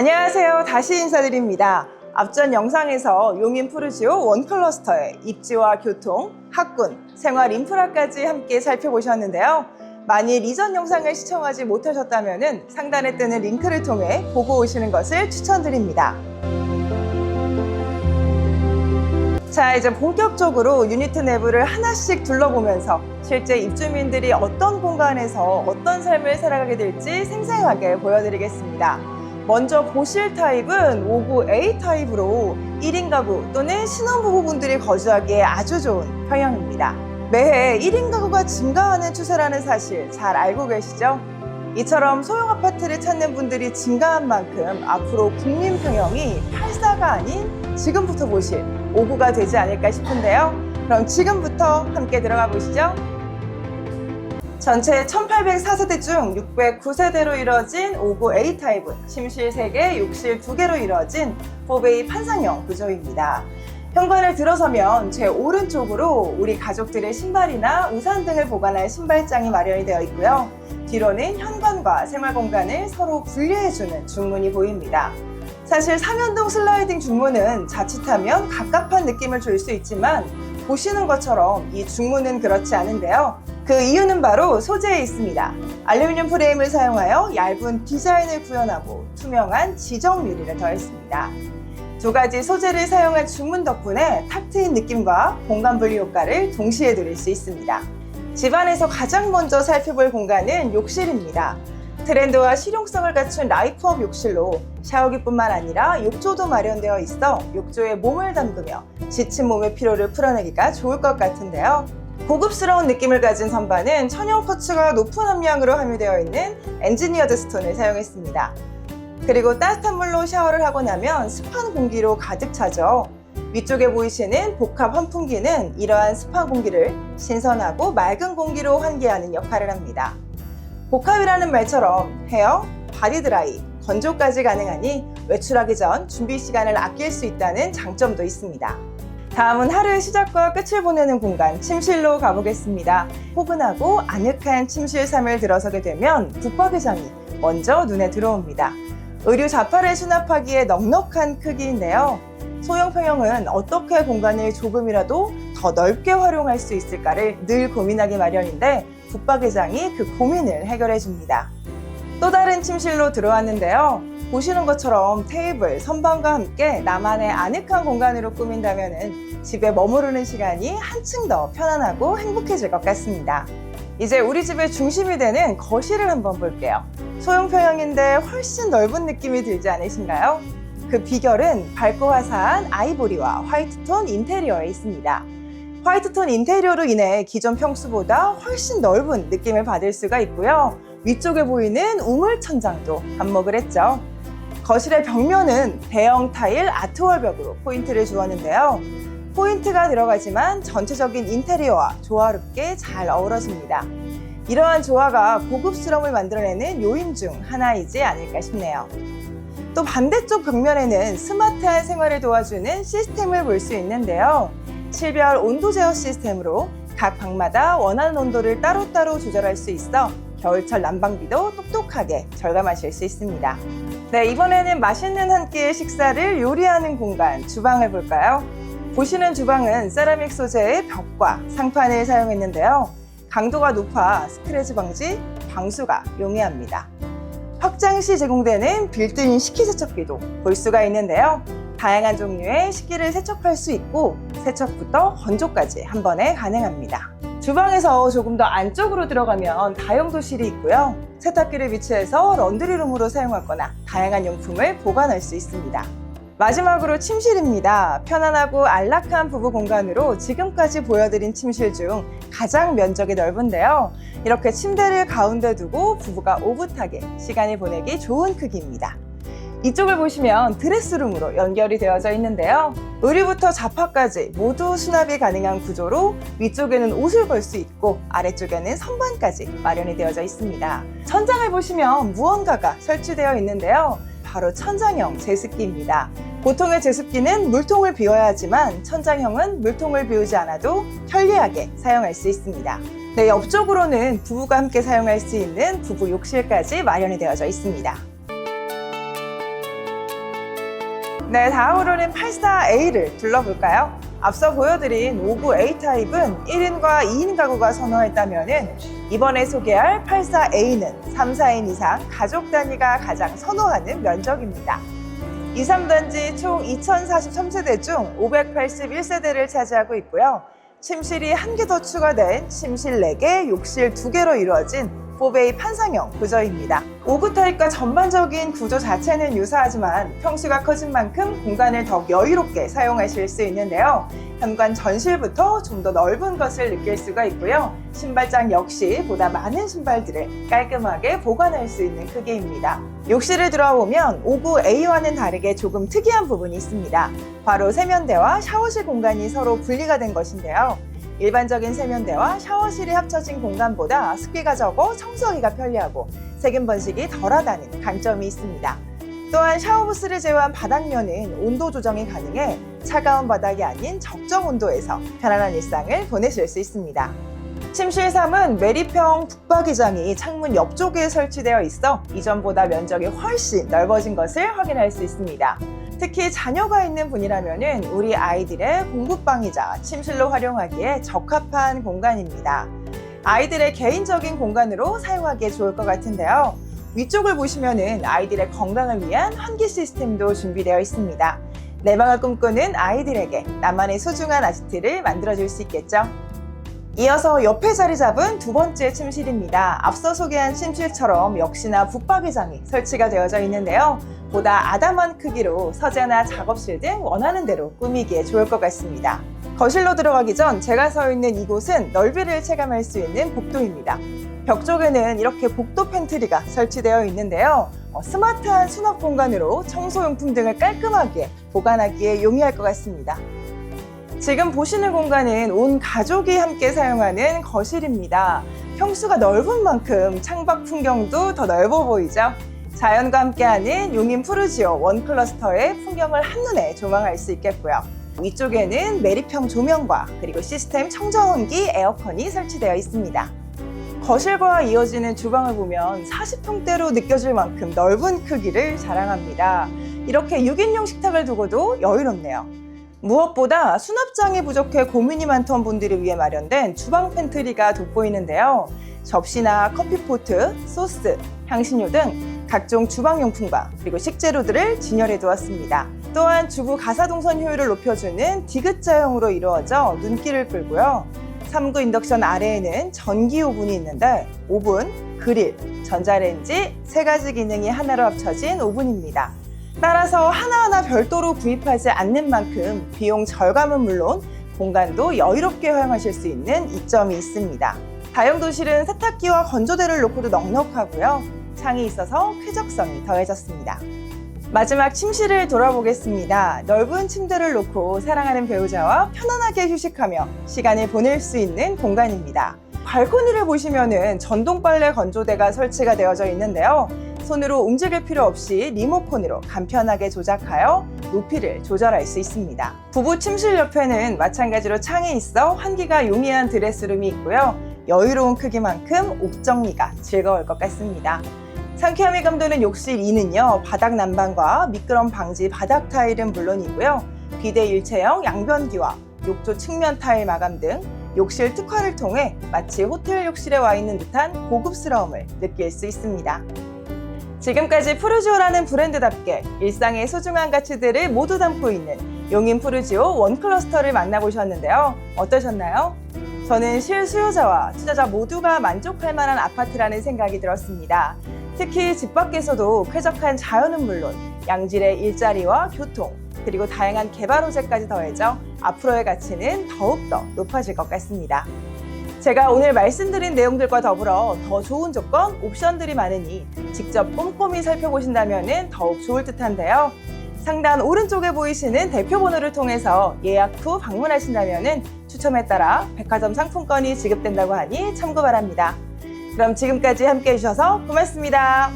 안녕하세요. 다시 인사드립니다. 앞전 영상에서 용인 푸르지오 원클러스터의 입지와 교통, 학군, 생활 인프라까지 함께 살펴보셨는데요. 만일 이전 영상을 시청하지 못하셨다면 상단에 뜨는 링크를 통해 보고 오시는 것을 추천드립니다. 자, 이제 본격적으로 유니트 내부를 하나씩 둘러보면서 실제 입주민들이 어떤 공간에서 어떤 삶을 살아가게 될지 생생하게 보여드리겠습니다. 먼저 보실 타입은 59A 타입으로 1인 가구 또는 신혼부부분들이 거주하기에 아주 좋은 평형입니다. 매해 1인 가구가 증가하는 추세라는 사실 잘 알고 계시죠? 이처럼 소형 아파트를 찾는 분들이 증가한 만큼 앞으로 국민 평형이 84가 아닌 지금부터 보실 59가 되지 않을까 싶은데요. 그럼 지금부터 함께 들어가 보시죠. 전체 1804세대 중 609세대로 이뤄진 59A 타입은 침실 3개, 욕실 2개로 이뤄진 4베이 판상형 구조입니다. 현관을 들어서면 제 오른쪽으로 우리 가족들의 신발이나 우산 등을 보관할 신발장이 마련이 되어 있고요. 뒤로는 현관과 생활 공간을 서로 분리해주는 중문이 보입니다. 사실 삼연동 슬라이딩 중문은 자칫하면 갑갑한 느낌을 줄 수 있지만 보시는 것처럼 이 중문은 그렇지 않은데요. 그 이유는 바로 소재에 있습니다. 알루미늄 프레임을 사용하여 얇은 디자인을 구현하고 투명한 지정 유리를 더했습니다. 두 가지 소재를 사용한 중문 덕분에 탁 트인 느낌과 공간 분리 효과를 동시에 누릴 수 있습니다. 집안에서 가장 먼저 살펴볼 공간은 욕실입니다. 트렌드와 실용성을 갖춘 라이프업 욕실로 샤워기뿐만 아니라 욕조도 마련되어 있어 욕조에 몸을 담그며 지친 몸의 피로를 풀어내기가 좋을 것 같은데요. 고급스러운 느낌을 가진 선반은 천연 쿼츠가 높은 함량으로 함유되어 있는 엔지니어드 스톤을 사용했습니다. 그리고 따뜻한 물로 샤워를 하고 나면 습한 공기로 가득 차죠. 위쪽에 보이시는 복합 환풍기는 이러한 습한 공기를 신선하고 맑은 공기로 환기하는 역할을 합니다. 복합이라는 말처럼 헤어, 바디 드라이, 건조까지 가능하니 외출하기 전 준비 시간을 아낄 수 있다는 장점도 있습니다. 다음은 하루의 시작과 끝을 보내는 공간 침실로 가보겠습니다. 포근하고 아늑한 침실 삶을 들어서게 되면 붙박이장이 먼저 눈에 들어옵니다. 의류 자파를 수납하기에 넉넉한 크기인데요. 소형 평형은 어떻게 공간을 조금이라도 더 넓게 활용할 수 있을까를 늘 고민하기 마련인데 붙박이장이 그 고민을 해결해 줍니다. 또 다른 침실로 들어왔는데요. 보시는 것처럼 테이블, 선반과 함께 나만의 아늑한 공간으로 꾸민다면 집에 머무르는 시간이 한층 더 편안하고 행복해질 것 같습니다. 이제 우리 집의 중심이 되는 거실을 한번 볼게요. 소형 평형인데 훨씬 넓은 느낌이 들지 않으신가요? 그 비결은 밝고 화사한 아이보리와 화이트톤 인테리어에 있습니다. 화이트톤 인테리어로 인해 기존 평수보다 훨씬 넓은 느낌을 받을 수가 있고요. 위쪽에 보이는 우물 천장도 한몫을 했죠. 거실의 벽면은 대형 타일 아트월 벽으로 포인트를 주었는데요. 포인트가 들어가지만 전체적인 인테리어와 조화롭게 잘 어우러집니다. 이러한 조화가 고급스러움을 만들어내는 요인 중 하나이지 않을까 싶네요. 또 반대쪽 벽면에는 스마트한 생활을 도와주는 시스템을 볼 수 있는데요. 칠별 온도 제어 시스템으로 각 방마다 원하는 온도를 따로따로 조절할 수 있어 겨울철 난방비도 똑똑하게 절감하실 수 있습니다. 네, 이번에는 맛있는 한 끼의 식사를 요리하는 공간, 주방을 볼까요? 보시는 주방은 세라믹 소재의 벽과 상판을 사용했는데요. 강도가 높아 스크래치 방지, 방수가 용이합니다. 확장 시 제공되는 빌트인 식기세척기도 볼 수가 있는데요. 다양한 종류의 식기를 세척할 수 있고 세척부터 건조까지 한 번에 가능합니다. 주방에서 조금 더 안쪽으로 들어가면 다용도실이 있고요. 세탁기를 위치해서 런드리룸으로 사용하거나 다양한 용품을 보관할 수 있습니다. 마지막으로 침실입니다. 편안하고 안락한 부부 공간으로 지금까지 보여드린 침실 중 가장 면적이 넓은데요. 이렇게 침대를 가운데 두고 부부가 오붓하게 시간을 보내기 좋은 크기입니다. 이쪽을 보시면 드레스룸으로 연결이 되어져 있는데요. 의류부터 자파까지 모두 수납이 가능한 구조로 위쪽에는 옷을 걸 수 있고 아래쪽에는 선반까지 마련이 되어져 있습니다. 천장을 보시면 무언가가 설치되어 있는데요. 바로 천장형 제습기입니다. 보통의 제습기는 물통을 비워야 하지만 천장형은 물통을 비우지 않아도 편리하게 사용할 수 있습니다. 네, 옆쪽으로는 부부가 함께 사용할 수 있는 부부 욕실까지 마련이 되어져 있습니다. 네, 다음으로는 84A를 둘러볼까요? 앞서 보여드린 59A 타입은 1인과 2인 가구가 선호했다면 이번에 소개할 84A는 3, 4인 이상 가족 단위가 가장 선호하는 면적입니다. 2, 3단지 총 2043세대 중 581세대를 차지하고 있고요. 침실이 한 개 더 추가된 침실 4개, 욕실 2개로 이루어진 4베이 판상형 구조입니다. 5구 타입과 전반적인 구조 자체는 유사하지만 평수가 커진 만큼 공간을 더욱 여유롭게 사용하실 수 있는데요. 현관 전실부터 좀 더 넓은 것을 느낄 수가 있고요. 신발장 역시 보다 많은 신발들을 깔끔하게 보관할 수 있는 크기입니다. 욕실을 들어보면 59A와는 다르게 조금 특이한 부분이 있습니다. 바로 세면대와 샤워실 공간이 서로 분리가 된 것인데요. 일반적인 세면대와 샤워실이 합쳐진 공간보다 습기가 적어 청소하기가 편리하고 세균 번식이 덜하다는 강점이 있습니다. 또한 샤워부스를 제외한 바닥면은 온도 조정이 가능해 차가운 바닥이 아닌 적정 온도에서 편안한 일상을 보내실 수 있습니다. 침실 3은 메리평 북박이장이 창문 옆쪽에 설치되어 있어 이전보다 면적이 훨씬 넓어진 것을 확인할 수 있습니다. 특히 자녀가 있는 분이라면 우리 아이들의 공부방이자 침실로 활용하기에 적합한 공간입니다. 아이들의 개인적인 공간으로 사용하기에 좋을 것 같은데요. 위쪽을 보시면은 아이들의 건강을 위한 환기 시스템도 준비되어 있습니다. 내 방을 꿈꾸는 아이들에게 나만의 소중한 아지트를 만들어줄 수 있겠죠. 이어서 옆에 자리 잡은 두 번째 침실입니다. 앞서 소개한 침실처럼 역시나 붙박이장이 설치가 되어져 있는데요. 보다 아담한 크기로 서재나 작업실 등 원하는 대로 꾸미기에 좋을 것 같습니다. 거실로 들어가기 전 제가 서 있는 이곳은 넓이를 체감할 수 있는 복도입니다. 벽 쪽에는 이렇게 복도 팬트리가 설치되어 있는데요. 어, 스마트한 수납 공간으로 청소용품 등을 깔끔하게 보관하기에 용이할 것 같습니다. 지금 보시는 공간은 온 가족이 함께 사용하는 거실입니다. 평수가 넓은 만큼 창밖 풍경도 더 넓어 보이죠? 자연과 함께하는 용인 푸르지오 원 클러스터의 풍경을 한눈에 조망할 수 있겠고요. 위쪽에는 메리평 조명과 그리고 시스템 청정온기 에어컨이 설치되어 있습니다. 거실과 이어지는 주방을 보면 40평대로 느껴질 만큼 넓은 크기를 자랑합니다. 이렇게 6인용 식탁을 두고도 여유롭네요. 무엇보다 수납장이 부족해 고민이 많던 분들을 위해 마련된 주방 팬트리가 돋보이는데요. 접시나 커피포트, 소스, 향신료 등 각종 주방용품과 그리고 식재료들을 진열해 두었습니다. 또한 주부 가사동선 효율을 높여주는 디귿자형으로 이루어져 눈길을 끌고요. 3구 인덕션 아래에는 전기 오븐이 있는데 오븐, 그릴, 전자레인지 세 가지 기능이 하나로 합쳐진 오븐입니다. 따라서 하나하나 별도로 구입하지 않는 만큼 비용 절감은 물론 공간도 여유롭게 활용하실 수 있는 이점이 있습니다. 다용도실은 세탁기와 건조대를 놓고도 넉넉하고요. 창이 있어서 쾌적성이 더해졌습니다. 마지막 침실을 돌아보겠습니다. 넓은 침대를 놓고 사랑하는 배우자와 편안하게 휴식하며 시간을 보낼 수 있는 공간입니다. 발코니를 보시면은 전동 빨래 건조대가 설치가 되어져 있는데요. 손으로 움직일 필요 없이 리모컨으로 간편하게 조작하여 높이를 조절할 수 있습니다. 부부 침실 옆에는 마찬가지로 창이 있어 환기가 용이한 드레스룸이 있고요. 여유로운 크기만큼 옷 정리가 즐거울 것 같습니다. 상쾌함이 감도는 욕실 2는요, 바닥 난방과 미끄럼 방지 바닥 타일은 물론이고요, 비대 일체형 양변기와 욕조 측면 타일 마감 등 욕실 특화를 통해 마치 호텔 욕실에 와 있는 듯한 고급스러움을 느낄 수 있습니다. 지금까지 푸르지오라는 브랜드답게 일상의 소중한 가치들을 모두 담고 있는 용인 푸르지오 원 클러스터를 만나보셨는데요. 어떠셨나요? 저는 실수요자와 투자자 모두가 만족할 만한 아파트라는 생각이 들었습니다. 특히 집 밖에서도 쾌적한 자연은 물론 양질의 일자리와 교통, 그리고 다양한 개발 호재까지 더해져 앞으로의 가치는 더욱더 높아질 것 같습니다. 제가 오늘 말씀드린 내용들과 더불어 더 좋은 조건, 옵션들이 많으니 직접 꼼꼼히 살펴보신다면 더욱 좋을 듯한데요. 상단 오른쪽에 보이시는 대표 번호를 통해서 예약 후 방문하신다면 추첨에 따라 백화점 상품권이 지급된다고 하니 참고 바랍니다. 그럼 지금까지 함께 해주셔서 고맙습니다.